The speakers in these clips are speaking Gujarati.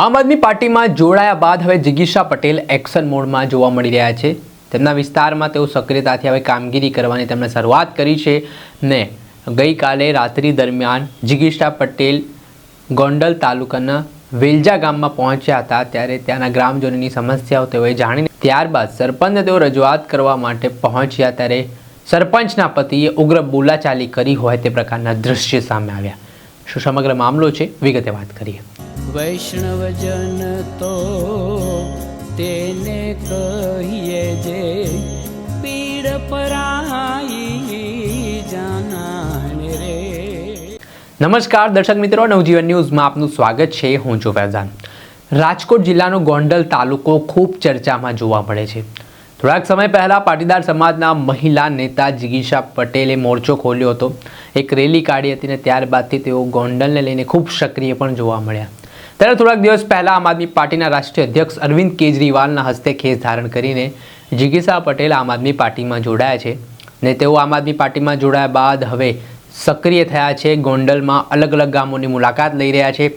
આમ આદમી પાર્ટીમાં જોડાયા બાદ હવે જિગીશા પટેલ એક્શન મોડમાં જોવા મળી રહ્યા છે. તેમના વિસ્તારમાં તેઓ સક્રિયતાથી હવે કામગીરી કરવાની તેમણે શરૂઆત કરી છે ને ગઈકાલે રાત્રિ દરમિયાન જિગીશા પટેલ ગોંડલ તાલુકાના વેલજા ગામમાં પહોંચ્યા હતા. ત્યારે ત્યાંના ગ્રામજનોની સમસ્યાઓ તેઓએ જાણીને ત્યારબાદ સરપંચને તેઓ રજૂઆત કરવા માટે પહોંચ્યા ત્યારે સરપંચના પતિએ ઉગ્ર બોલાચાલી કરી હોય તે પ્રકારના દૃશ્ય સામે આવ્યા. શું સમગ્ર મામલો છે? વિગતે વાત કરીએ. વૈષ્ણવજન તો તેને કહીએ જે પીડ પરાઈ જાનાને રે. નમસ્કાર, દર્શક મિત્રો, નવજીવન ન્યૂઝમાં આપનું સ્વાગત છે હું છું ફૈઝાન. રાજકોટ જિલ્લાનો ગોંડલ તાલુકો ખૂબ ચર્ચામાં જોવા મળે છે. થોડાક સમય પહેલાં પાટીદાર સમાજના મહિલા નેતા જિગીશા પટેલે મોરચો ખોલ્યો હતો. એક રેલી કાઢી હતી ને ત્યારબાદથી તેઓ ગોંડલને લઈને ખૂબ સક્રિય પણ જોવા મળ્યા. ત્યારે થોડાક દિવસ પહેલાં આમ આદમી પાર્ટીના રાષ્ટ્રીય અધ્યક્ષ અરવિંદ કેજરીવાલના હસ્તે ખેસ ધારણ કરીને જિગીસા પટેલ આમ આદમી પાર્ટીમાં જોડાયા છે ને તેઓ આમ આદમી પાર્ટીમાં જોડાયા બાદ હવે સક્રિય થયા છે, ગોંડલમાં અલગ અલગ ગામોની મુલાકાત લઈ રહ્યા છે,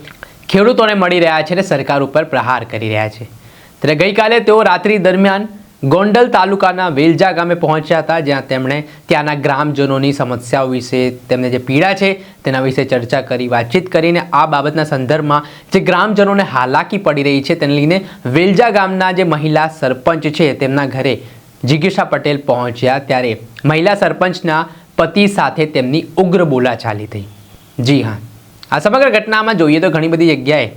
ખેડૂતોને મળી રહ્યા છે અને સરકાર ઉપર પ્રહાર કરી રહ્યા છે. ત્યારે ગઈકાલે તેઓ રાત્રિ દરમિયાન ગોંડલ તાલુકાના વેલજા ગામે પહોંચ્યા હતા, જ્યાં તેમણે ત્યાંના ગ્રામજનોની સમસ્યાઓ વિશે તેમને જે પીડા છે તેના વિશે ચર્ચા કરી, વાતચીત કરીને આ બાબતના સંદર્ભમાં જે ગ્રામજનોને હાલાકી પડી રહી છે તેને લઈને વેલજા ગામના જે મહિલા સરપંચ છે તેમના ઘરે જિજ્ઞાસા પટેલ પહોંચ્યા ત્યારે મહિલા સરપંચના પતિ સાથે તેમની ઉગ્ર બોલાચાલી થઈ. જી હા, આ સમગ્ર ઘટનામાં જોઈએ તો ઘણી બધી જગ્યાએ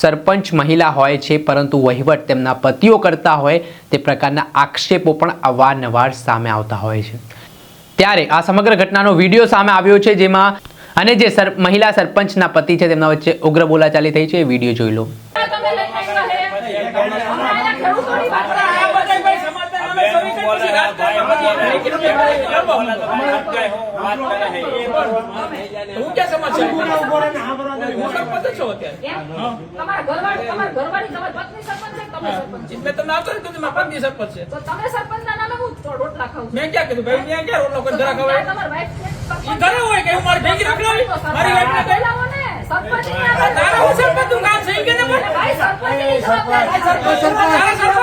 સરપંચ મહિલા હોય છે, પરંતુ વહીવટ તેમના પતિઓ કરતા હોય, તે પ્રકારના આક્ષેપો પણ અવારનવાર સામે આવતા હોય છે. ત્યારે આ સમગ્ર ઘટનાનો વીડિયો સામે આવ્યો છે, જેમાં અને જે સર, મહિલા સરપંચના પતિ છે, તેમના વચ્ચે ઉગ્ર બોલાચાલી થઈ છે. એ વીડિયો જોઈ લો. મેં તમને ને કીધું મારા પત્ની સરપંચ છે. મેં ક્યાં કીધું ભાઈ મેં ક્યાં રોટલો ધરા ખવાય? ઘરે હોય કે હું મારી ભેગી. સરપંચની તારા હું સરપંચ સરપંચ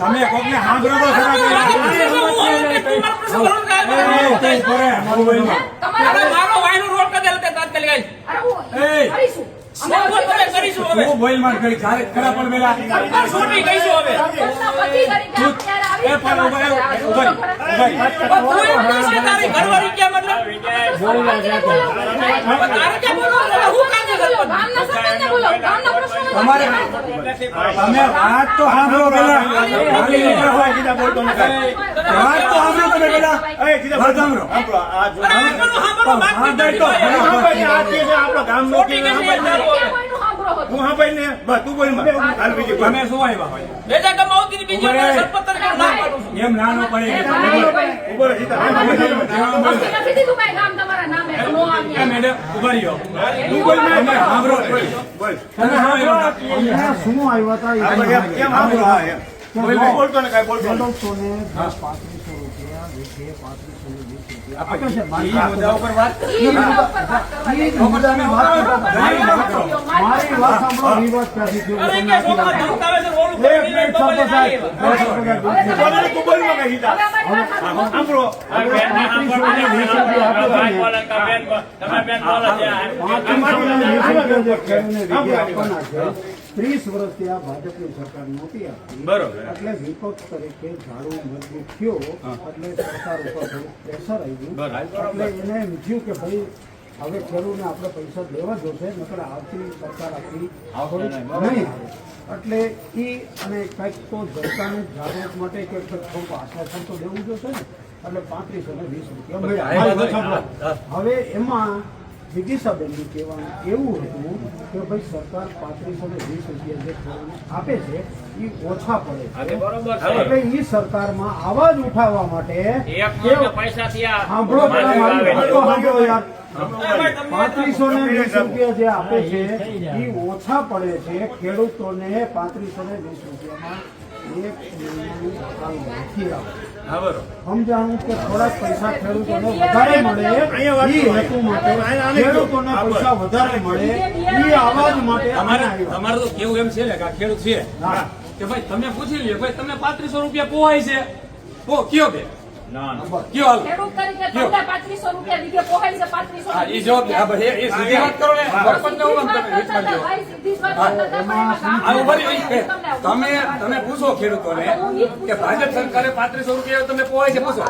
તમે કોકને સાંભળો તો ખરા મારો વિરોધ થાય. તમારા મારો વાયનો રોડ કરી દે એટલે તાત્કાલિક આય. એ! કરીશું. ઘરવાળી તમારે તમે વાત તો સાંભળો પેલા. વાત તો સાંભળો તમે પેલા વાત સાંભળો. અરે આપણું સાંભળો, વાત હા, તો ભાઈ. કહીશે તારું હવે. ક્યાં કોઈનું સાંભળો હતો? તમે શું આવ્યા હોય? બેજા કમાવતી ની બીજી રહે. સરપંચ તરીકે ના પાડું છું. એમ નાનો પડે. એ ભાઈ, નક્કી નથી દીધું કાંઈ ગામ તમારા નામે તો નો એ આવ્યા. મેડમ ઊભા રહ્યો. તમે સાંભળો તમે સાંભળો ખેડૂતોને દસ પાંત્રીસો રૂપિયા વીસે પાંત્રીસો ને વીસ રૂપિયા. આપે છે ઈ મુદ્દા ઉપર વાત ઈ મુદ્દા ઉપર વાત કરવા ઈ મુદ્દાની વાત કરતા હતા. મારી વાત સાંભળો. વિવાદ ક્યાંથી થયો અરે કે છોકરા ધમકાવે છે, રોડ ઉપર એક બેસીને મિનિટ બબલે સાંભળો સાહેબ. જાય. દસ રૂપિયા દૂધ. છે. હવે અમારી વાત સાંભળો. પાંત્રીસો ને વીસ રૂપિયા જે ખેડૂતને વીઘે આપવાના છે ત્રીસ વર્ષથી આ ભાજપની સરકાર નહોતી બરોબર. એટલે વિપક્ષ તરીકે ઝાડુ મજબૂત થયો એટલે સરકાર ઉપર પ્રેશર આવી ગયું એટલે એને એમ થયું કે ભાઈ હવે ખેડૂતને આપણે પૈસા દેવા જોશે નકર આવતી સરકાર આપણી નહીં આવે. એટલે એ અને કંઈક તો જનતાને જાગૃત માટે કે થોડુંક આશ્વાસન તો દેવું જોશે ને. એટલે પાંત્રીસો ને વીસ રૂપિયા. હવે એમાં જિગીસાબેનનું કહેવાનું એવું હતું કે ભાઈ સરકાર પાંત્રીસો ને વીસ રૂપિયા જે આપે છે એ ઓછા પડે એટલે એ સરકારમાં આવાજ ઉઠાવવા માટે પાંત્રીસો ને વીસ રૂપિયા જે આપે છે એ ઓછા પડે છે ખેડૂતોને પાંત્રીસો ને વીસ રૂપિયામાં. એક થોડાક પૈસા ખેડૂતોને વધારે મળે એ વધારે મળે એ માટે તમારે અમે તો કેવું એમ છે ને કે ખેડૂત છે. કે ભાઈ તમે પૂછી લ્યો ભાઈ તમને પાંત્રીસો રૂપિયા પોવાય છે ઓ કયો બે તમે તમે તમે પૂછો ખેડૂતોને કે ભાજપ સરકારે પાંત્રીસો રૂપિયા તમને પોહાય છે પૂછો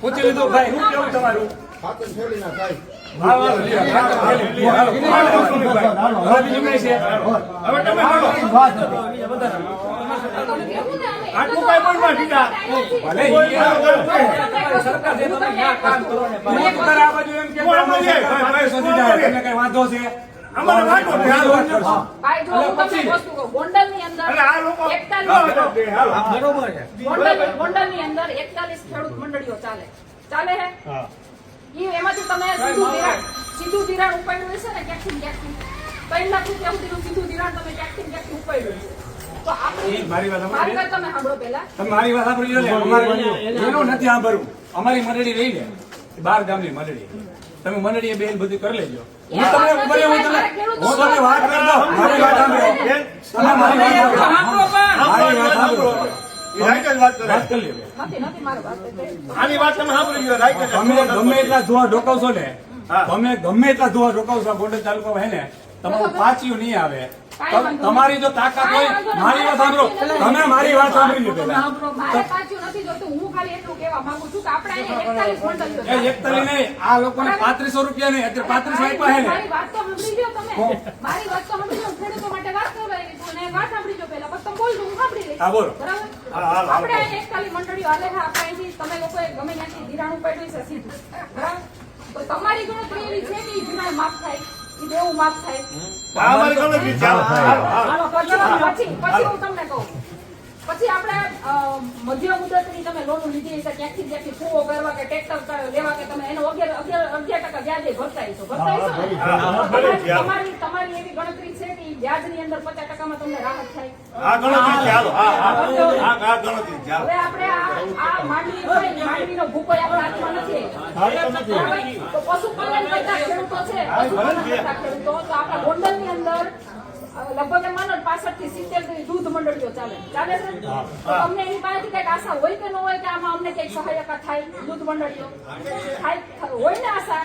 પૂછી લીધું ભાઈ શું કેવું તમારું હવે તમે આટલું છે તમે ક્યાં કામ છે, છે ખેડૂત મંડળીઓ ચાલે ચાલે હે ઈ એમાંથી તમે સીધું ધિરાણ સીધું ધિરાણ ઉપાડ્યું ને ક્યાંકથી ક્યાંકથી ત્રણ લાખ રૂપિયા સુધીનું સીધું ધિરાણ તમે ક્યાંકથી ક્યાંકથી ઉપાડ્યું ઈ મારી વાત સાંભળો. મારી તમે સાંભળો પહેલા. તમે મારી વાત સાંભળી લો ને. અમારે એનું નથી સાંભળવું. અમારી મંડળી રહી ને બાર ગામની મંડળી. તમે મંડળીએ બેન બધું કરી લેજો. હું તમને ઉપર હું તમને હું તમને વાત કરી દઉં મારી વાત સાંભળો તમે મારી વાત સાંભળો મારી વાત સાંભળો. એ તમે ગમે એટલા ધોવા ઢોકાવશો ને. તમે ગમે એટલા ધોવા ઢોકાવશો બોર્ડર તાલુકા તાલુકામાં હે ને તમારું પાછું નહીં આવે. તમારી જો તાકાત હોય. મારી વાત સાંભળો. તમે મારી વાત સાંભળી લો પેલા મારે પાછું નથી જોતું. હું ખાલી એટલું કહેવા માંગુ છું કે આપણે અહીંયા એકતાલીસ નહીં. આ લોકોને પાંત્રીસો રૂપિયા નહીં. અત્યારે પાંત્રીસ આપ્યા હે ને. મારી વાત તો સાંભળી લ્યો તમે. મારી વાત તો સાંભળી લો ખેડૂતો માટે વાત કરવાની છું અને વાત સાંભળી લો પહેલા. પછી તમે બોલજો હું સાંભળી લઈશ. હા, બોલો. બરાબર? હા, હાલો, હાલો. આપણે અહીંયા મંડળીઓ હાલે આપણે તમે લોકોએ ગમે ત્યાંથી ધિરાણ ઉપાડ્યું છે સીધું. બરાબર? તમારી ગણતરી એવી છે કે ધિરાણ માફ થાય? દેવું માફ થાય. આ મારી ગણતરી છે. હાલો, પછી પછી હું તમને કહું. પછી આપણે મધ્ય મુદતની તમે લોન લીધી હશે ક્યાંથી ક્યાંથી ફૂવો કરવા કે ટ્રેક્ટર લેવા કે તમે એનો અગિયાર અગિયાર અગિયાર ટકા વ્યાજે ભરતા હશો ભરતા હશો ને? હા, ભલે જ વ્યાજ. તમારી તમારી એવી ગણતરી છે કે વ્યાજની અંદર પચાસ ટકામાં તમને રાહત થાય? છે, છે. હવે આપણે આ માંડવી માંડવીનો ભૂકો હાથમાં નથી. પશુપાલન કરતા ખેડૂતો છે તો આપણા ગોંડલની અંદર લગભગ એમ માનો પાસઠથી સિત્તેર જેવી દૂધ મંડળીઓ ચાલે. ચાલે છે તો તમને એની પાસેથી કંઈક આશા હોય કે ન હોય કે આમાં અમને કંઈક સહાયતા થાય દૂધ મંડળીઓ? થાય હોય ને આશા.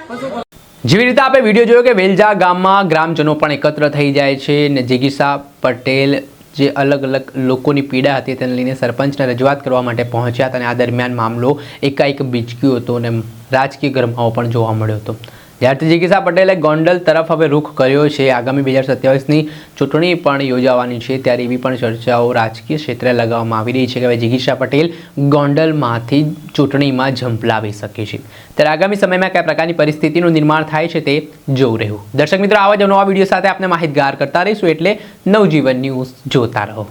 જેવી રીતે આપણે વીડિયો જોયો કે વેલજા ગામમાં ગ્રામજનો પણ એકત્ર થઈ જાય છે ને જિગીસા પટેલ જે અલગ અલગ લોકોની પીડા હતી તેને લઈને સરપંચને રજૂઆત કરવા માટે પહોંચ્યા હતા અને આ દરમિયાન મામલો એકાએક બીચક્યો હતો અને રાજકીય ગરમાવો પણ જોવા મળ્યો હતો. જ્યારથી જિગીસા પટેલે ગોંડલ તરફ હવે રૂખ કર્યો છે. આગામી બે હજાર સત્યાવીસની ચૂંટણી પણ યોજાવાની છે. ત્યારે એવી પણ ચર્ચાઓ રાજકીય ક્ષેત્રે લગાવવામાં આવી રહી છે કે હવે જિગીસા પટેલ ગોંડલમાંથી ચૂંટણીમાં ઝંપલાવી શકે છે. ત્યારે આગામી સમયમાં કયા પ્રકારની પરિસ્થિતિનું નિર્માણ થાય છે તે જોવું રહ્યું. દર્શક મિત્રો, આવા જ નવા વીડિયો સાથે આપણે માહિતગાર કરતા રહીશું એટલે નવજીવન ન્યૂઝ જોતા રહો.